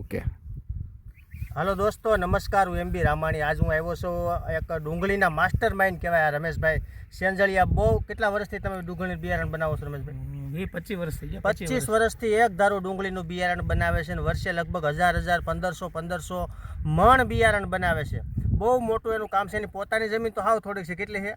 Okay. હાલો દોસ્તો નમસ્કાર હું એમ બી રામાણી. આજ હું આવ્યો છું એક ડુંગળીના માસ્ટર માઇન્ડ કહેવાય આ રમેશભાઈ. સેંજળિયા બહુ કેટલા વર્ષથી તમે ડુંગળીનું બિયારણ બનાવો છો રમેશભાઈ? વીસ પચીસ વર્ષ થઈ ગયા પચીસ વર્ષથી એક ધારું ડુંગળીનું બિયારણ બનાવે છે અને વર્ષે લગભગ હજાર હજાર પંદરસો પંદરસો મણ બિયારણ બનાવે છે. બહુ મોટું એનું કામ છે એની પોતાની જમીન તો હાવ થોડીક છે. કેટલી છે?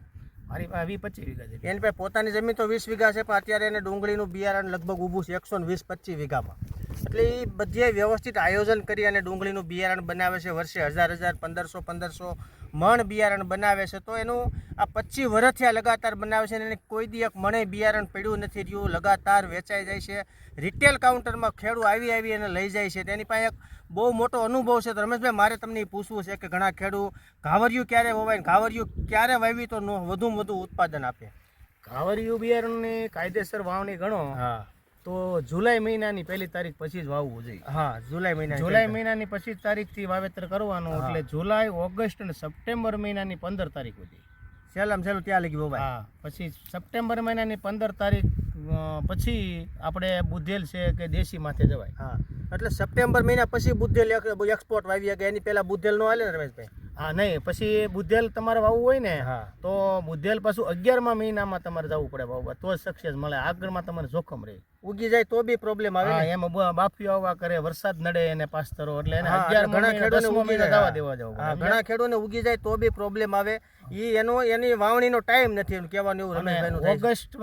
મારી પાસે વીસ પચીસ વીઘા છે. એની પાસે પોતાની જમીન તો વીસ વીઘા છે પણ અત્યારે એને ડુંગળીનું બિયારણ લગભગ ઊભું છે એકસો વીસ પચીસ વીઘામાં. એટલે એ બધે વ્યવસ્થિત આયોજન કરી અને ડુંગળીનું બિયારણ બનાવે છે. વર્ષે હજાર હજાર પંદરસો પંદરસો મણ બિયારણ બનાવે છે. તો એનું આ પચીસ વર્ષથી આ લગાતાર બનાવે છે અને કોઈ દી એક મણે બિયારણ પડ્યું નથી રહ્યું. લગાતાર વેચાઈ જાય છે. રિટેલ કાઉન્ટરમાં ખેડૂત આવી આવી અને લઈ જાય છે. તેની પાસે એક બહુ મોટો અનુભવ છે. તો રમેશભાઈ મારે તમને પૂછવું છે કે ઘણા ખેડૂત ઘાવરિયું ક્યારે વવાય ઘાવરિયું ક્યારે વાવી તો વધુમાં વધુ ઉત્પાદન આપે? ઘાવરિયું બિયારણની કાયદેસર વાવણી ગણો. હા. તો જુલાઈ મહિનાની પહેલી તારીખ પછી જ વાવવું જોઈએ. હા જુલાઈ મહિના જુલાઈ મહિનાની પછી તારીખથી વાવેતર કરવાનું એટલે જુલાઈ ઓગસ્ટ અને સપ્ટેમ્બર મહિનાની પંદર તારીખ સુધી. સહેલામ સહેલું ત્યાં લગી વવાય હા પછી સપ્ટેમ્બર મહિનાની પંદર તારીખ પછી આપણે બુધેલ છે કે દેશી માથે જવાય. હા એટલે સપ્ટેમ્બર મહિના પછી બુદ્ધેલ એક્સપોર્ટ વાવી ગયા એની પહેલા બુદ્ધેલ નો હાલે ને રમેશભાઈ? હા નહીં પછી બુધેલ તમારે વાવવું હોય ને હા. તો બુધેલ પાછું અગિયારમા મહિનામાં તમારે જવું પડે વાવવા. તો જ સક્સેસ મળે. આગળમાં તમારે જોખમ રહે. ઉગી જાય તો બી પ્રોબ્લેમ આવે એમાં બાફીઓ આવવા કરે વરસાદ નડે એને પાસ્તરો એટલે એને અગિયાર ઘણા ખેડૂતોને ઉગી જાય. દવા જવું ઘણા ખેડૂતોને ઉગી જાય તો બી પ્રોબ્લેમ આવે. ઈ એનો એની વાવણીનો ટાઈમ નથી એમ કહેવાનું એવું રમેશભાઈનું ઓગસ્ટ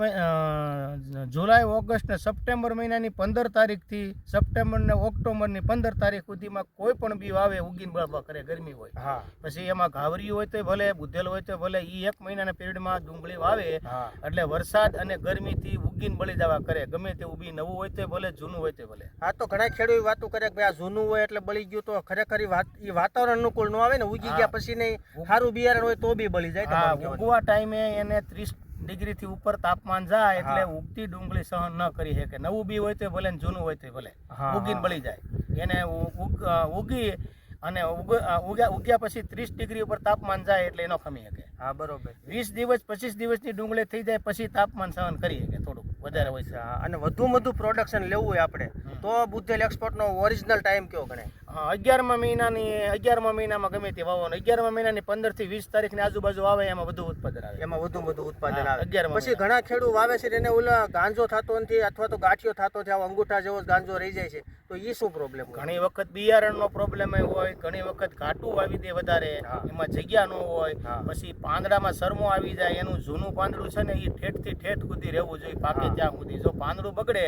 જુલાઈ ઓગસ્ટ ને સપ્ટેમ્બર મહિનાની પંદર તારીખથી સપ્ટેમ્બર ને ઓક્ટોબરની પંદર તારીખ સુધીમાં કોઈ પણ બી વાવે ઉગીને બળબા કરે ગરમી હોય. હા. પછી એમાં ઘાવરી હોય તો ભલે બુધેલ હોય તો ભલે ઈ એક મહિનાના પીરિયડમાં ડુંગળી વાવે એટલે વરસાદ અને ગરમીથી ઉગીને બળી જવા કરે ગમે તે ઊભી નવું હોય તે ભલે જૂનું હોય તે ભલે. આ તો ઘણા ખેડૂત વાતો કરે કે ભાઈ આ જૂનું હોય એટલે બળી ગયું તો ખરેખર વાત ઈ વાતાવરણ અનુકૂળ ન આવે ને ઉગી ગયા પછી નહીં સારું બિયારણ હોય તો બી બળી જાય હા ઉગવા ટાઈમે એને ત્રીસ ડિગ્રી થી ઉપર તાપમાન જાય એટલે ઉગતી ડુંગળી સહન ન કરી શકે. નવું બી હોય તો ભલે જૂનું હોય તો ભલે. ઉગીને બળી જાય. એને ઉગ- અને ઉગ- ઉગ્યા ઉગ્યા પછી ત્રીસ ડિગ્રી ઉપર તાપમાન જાય એટલે એનો ખમી શકે. હા બરોબર. વીસ દિવસ પચીસ દિવસની ડુંગળી થઈ જાય પછી તાપમાન સહન કરી શકે થોડુંક. વધારે હોય છે. અને વધુ વધુ પ્રોડક્શન લેવું હોય આપણે. તો બુદ્ધેલ એક્સપોર્ટનો ઓરિજિનલ ટાઈમ કયો ગણે હા, અગિયારમા મહિનાની અગિયારમા મહિનામાં ગમે તે વાવવાનું. અગિયારમા મહિનાની પંદરથી વીસ તારીખની આજુબાજુ આવે એમાં વધુ ઉત્પાદન આવે. એમાં વધુ વધુ ઉત્પાદન આવે. અગિયાર પછી ઘણા ખેડૂત વાવે છે એને ઓલા ગાંજો થતો નથી અથવા તો ગાંઠિયો થતો છે આવો અંગૂઠા જેવો ગાંજો રહી જાય છે. તો એ શું પ્રોબ્લેમ ઘણી વખત બિયારણનો પ્રોબ્લેમ હોય ઘણી વખત ઘાટું વાવી દે વધારે. એમાં જગ્યા ન હોય. પછી પાંદડામાં સરમો આવી જાય એનું જૂનું પાંદડું છે ને એ ઠેઠથી ઠેઠ સુધી રહેવું જોઈએ પાકે ત્યાં સુધી. જો પાંદડું બગડે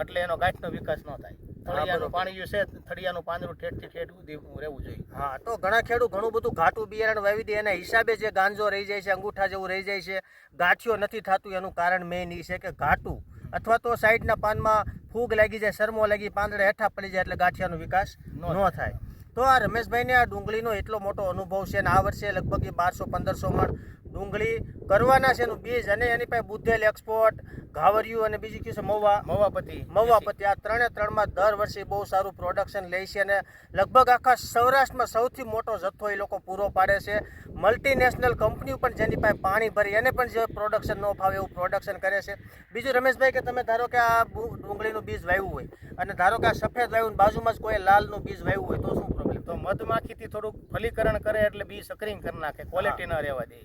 એટલે એનો ગાંઠનો વિકાસ ન થાય. થળિયાનું. પાણી જે છે થળિયાનું પાંદડું ઠેઠથી ઠેઠ સુધી રહેવું જોઈએ. હા તો ઘણા ખેડૂત ઘણું બધું ઘાટું બિયારણ વાવી દે એના હિસાબે જે ગાંજો રહી જાય છે અંગૂઠા જેવું રહી જાય છે ગાંઠિયો નથી થતું એનું કારણ મેઇન એ છે કે ઘાટું. અથવા તો સાઈડના પાનમાં ફૂગ લાગી જાય સરમો લાગી પાંદડા હેઠા પડી જાય એટલે ગાંઠિયાનો વિકાસ ન ન થાય. તો આ રમેશભાઈને આ ડુંગળીનો એટલો મોટો અનુભવ છે અને આ વર્ષે લગભગ એ બારસો પંદરસો મણ ડુંગળી કરવાના છે એનું બીજ અને એની પાસે બુદ્ધેલ એક્સપોર્ટ ઘાવરિયું અને બીજું કયું છે મવા મવાપતિ મવાપતિ આ ત્રણે ત્રણમાં દર વર્ષે બહુ સારું પ્રોડક્શન લે છે અને લગભગ આખા સૌરાષ્ટ્રમાં સૌથી મોટો જથ્થો એ લોકો પૂરો પાડે છે. મલ્ટીનેશનલ કંપનીઓ પણ જેની પાસે પાણી ભરી એને પણ જે પ્રોડક્શન ન ફાવે એવું પ્રોડક્શન કરે છે. બીજું રમેશભાઈ કે તમે ધારો કે આ ડુંગળીનું બીજ વાવ્યું હોય અને ધારો કે આ સફેદ વાવ્યું બાજુમાં જ કોઈ લાલનું બીજ વાવ્યું હોય તો શું પ્રોબ્લેમ તો મધમાખીથી થોડુંક ફલીકરણ કરે એટલે બી સક્રિંગ કરી નાખે. ક્વોલિટી ન રહેવા દે.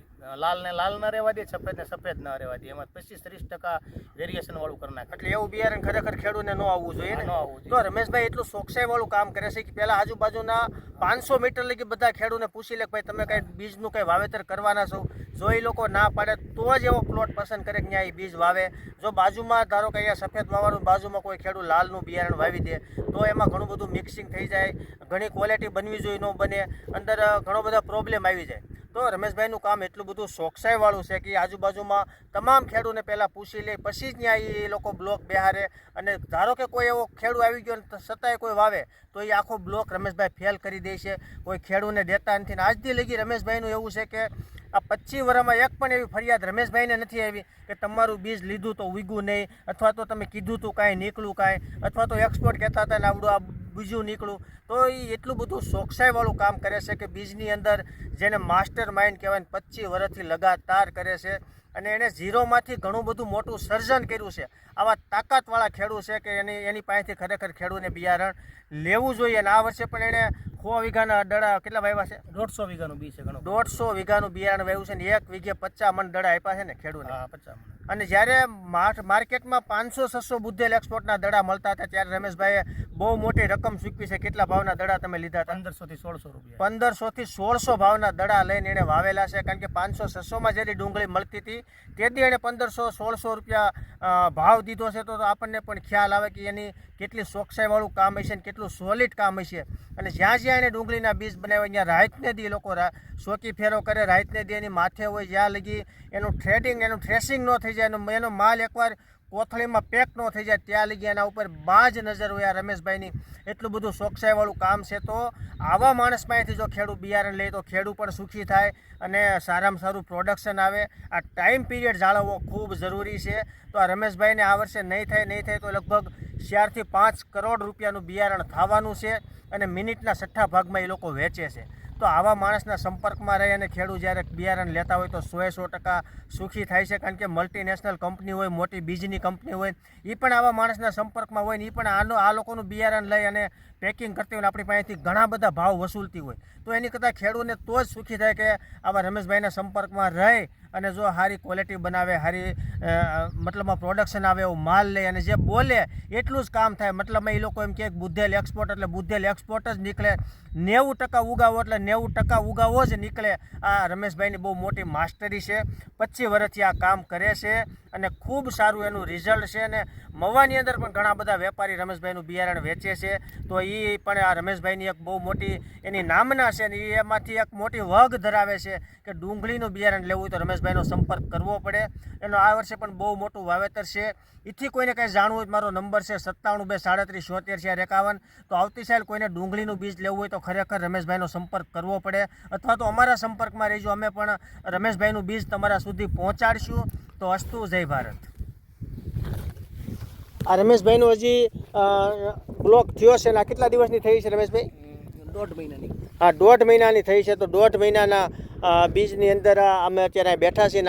લાલ ને લાલ ન રહેવા દે સફેદ ને સફેદ ન રહેવા દે. એમાં પચીસ ત્રીસ ટકા વેરિએશન વાળું કરી નાખે. એટલે એવું બિયારણ ખરેખર ખેડૂતને ન આવવું જોઈએ ન? આવવું જોઈએ. તો રમેશભાઈ એટલું ચોકસાઈ વાળું કામ કરે છે કે પેલા આજુબાજુના પાંચસો મીટર લગી બધા ખેડૂતને પૂછી લે કે ભાઈ તમે કઈ બીજનું કઈ વાવેતર કરવાના છો? જો એ લોકો ના પાડે તો જ એવો પ્લોટ પસંદ કરે કે ત્યાં એ બીજ વાવે. જો બાજુમાં ધારો કે અહીંયા સફેદ વાવવાનું બાજુમાં કોઈ ખેડૂત લાલનું બિયારણ વાવી દે તો એમાં ઘણું બધું મિક્સિંગ થઈ જાય. ઘણી ક્વોલિટી બનવી જોઈએ, ન બને, અંદર ઘણો બધા પ્રોબ્લેમ આવી જાય. તો રમેશભાઈનું કામ એટલું બધું ચોકસાઈવાળું છે કે આજુબાજુમાં તમામ ખેડૂને પહેલાં પૂછી લે, પછી જ ત્યાં એ લોકો બ્લોક બેહારે. અને ધારો કે કોઈ એવો ખેડૂ આવી ગયો છતાંય કોઈ વાવે, તો એ આખો બ્લોક રમેશભાઈ ફેલ કરી દે છે. કોઈ ખેડૂને દેતા નથી. ને આજથી લગી રમેશભાઈનું એવું છે કે આ પચીસ વર્ષમાં એક પણ એવી ફરિયાદ રમેશભાઈને નથી આવી કે તમારું બીજ લીધું તો ઉગ્યું નહીં, અથવા તો તમે કીધું તું કાંઈ નીકળ્યું કાંઈ, અથવા તો એક્સપોર્ટ કહેતા હતા ને આવડું આ બીજું નીકળું. તો એ એટલું બધું ચોકસાઈવાળું કામ કરે છે કે બીજની અંદર જેને માસ્ટર માઇન્ડ કહેવાય પચીસ વર્ષથી લગાતાર કરે છે. અને એણે ઝીરોમાંથી ઘણું બધું મોટું સર્જન કર્યું છે. આવા તાકાતવાળા ખેડૂત છે કે એની એની પાસેથી ખરેખર ખેડૂતને બિયારણ લેવું જોઈએ. અને આ વર્ષે પણ એણે સો વીઘાના દડા કેટલા વાવ્યા છે? દોઢસો વીઘાનું બી છે દોઢસો વીઘાનું બિયારણ વાવ્યું છે ને એક વીઘે પચાસ મણ દડા આપ્યા છે ને ખેડૂને. હા પચાસ મણ. અને જ્યારે માર્કેટમાં પાંચસો છસો બુદ્ધેલ એક્સપોર્ટના દડા મળતા હતા ત્યારે રમેશભાઈએ બહુ મોટી રકમ ચૂકવી છે. કેટલા ભાવના દડા તમે લીધા હતા? પંદરસોથી સોળસો રૂપિયા. પંદરસોથી સોળસો ભાવના દડા લઈને એણે વાવેલા છે કારણ કે પાંચસો છસોમાં જેની ડુંગળી મળતી હતી તેથી એણે પંદરસો સોળસો રૂપિયા ભાવ દીધો છે. તો તો આપણને પણ ખ્યાલ આવે કે એની કેટલી ચોકસાઈવાળું કામ હશે ને કેટલું સોલિડ કામ હશે. અને જ્યાં જ્યાં એને ડુંગળીના બીજ બનાવ્યા ત્યાં રાહતને દી લોકો શોકી ફેરો કરે રાહતને દી એની માથે હોય જ્યાં લગી એનું થ્રેડિંગ એનું થ્રેસિંગ ન થઈ જાય એનો એનો માલ એકવાર કોથળીમાં પેક ન થઈ જાય, ત્યાં લગી એના ઉપર બાજ નજર હોય આ રમેશભાઈની. એટલું બધું ચોકસાઈવાળું કામ છે તો આવા માણસ પાસેથી જો ખેડૂત બિયારણ લે તો ખેડૂત પણ સુખી થાય અને સારામાં સારું પ્રોડક્શન આવે. આ ટાઈમ પીરિયડ જાળવવો ખૂબ જરૂરી છે. તો આ રમેશભાઈને આ વર્ષે નહીં થાય નહીં થાય તો લગભગ ચારથી પાંચ કરોડ રૂપિયાનું બિયારણ થવાનું છે અને મિનિટના છઠ્ઠા ભાગમાં એ લોકો વેચે છે. તો આવા માણસના સંપર્કમાં રહી અને ખેડૂત જ્યારે બિયારણ લેતા હોય તો સોએ સો ટકા સુખી થાય છે કારણ કે મલ્ટીનેશનલ કંપની હોય, મોટી બીજની કંપની હોય એ પણ આવા માણસના સંપર્કમાં હોય ને એ પણ આનો, આ લોકોનું બિયારણ લઈ અને પેકિંગ કરતી હોય આપણી પાસેથી ઘણા બધા ભાવ વસૂલતી હોય. તો એની કરતાં ખેડૂતને તો જ સુખી થાય કે આવા રમેશભાઈના સંપર્કમાં રહે અને જો સારી ક્વોલિટી બનાવે સારી મતલબમાં પ્રોડક્શન આવે એવું માલ લે અને જે બોલે એટલું જ કામ થાય. મતલબમાં એ લોકો એમ કે બુદ્ધેલ એક્સપોર્ટ એટલે બુદ્ધેલ એક્સપોર્ટ જ નીકળે. નેવું ટકા ઉગાવો એટલે નેવું ટકા ઉગાવો જ નીકળે. આ રમેશભાઈની બહુ મોટી માસ્ટરી છે. પચીસ વર્ષથી આ કામ કરે છે. અને ખૂબ સારું એનું રિઝલ્ટ છે અને મવાની અંદર પણ ઘણા બધા વેપારી રમેશભાઈનું બિયારણ વેચે છે. તો એ પણ આ રમેશભાઈની એક બહુ મોટી એની નામના છે ને એમાંથી એક મોટી વગ ધરાવે છે કે ડુંગળીનું બિયારણ લેવું તો રમેશભાઈનો સંપર્ક કરવો પડે. એનો આ વર્ષે પણ બહુ મોટું વાવેતર છે. એથી કોઈને કંઈ જાણવું હોય મારો નંબર છે સત્તાણું બે સાડત્રીસ છોતેર ચાર એકાવન. તો આવતી સાલ કોઈને ડુંગળીનું બીજ લેવું હોય તો ખરેખર રમેશભાઈનો સંપર્ક કરવો પડે. અથવા તો અમારા સંપર્કમાં રહેજો. અમે પણ રમેશભાઈનું બીજ તમારા સુધી પહોંચાડશું. તો અસ્તુ જય ભારત. આ રમેશભાઈનો હજી બ્લોક થયો છે ને કેટલા દિવસની થઈ છે રમેશભાઈ? દોઢ મહિનાની. હા દોઢ મહિનાની થઈ છે તો દોઢ મહિનાના બીજની અંદર અમે અત્યારે બેઠા છીએ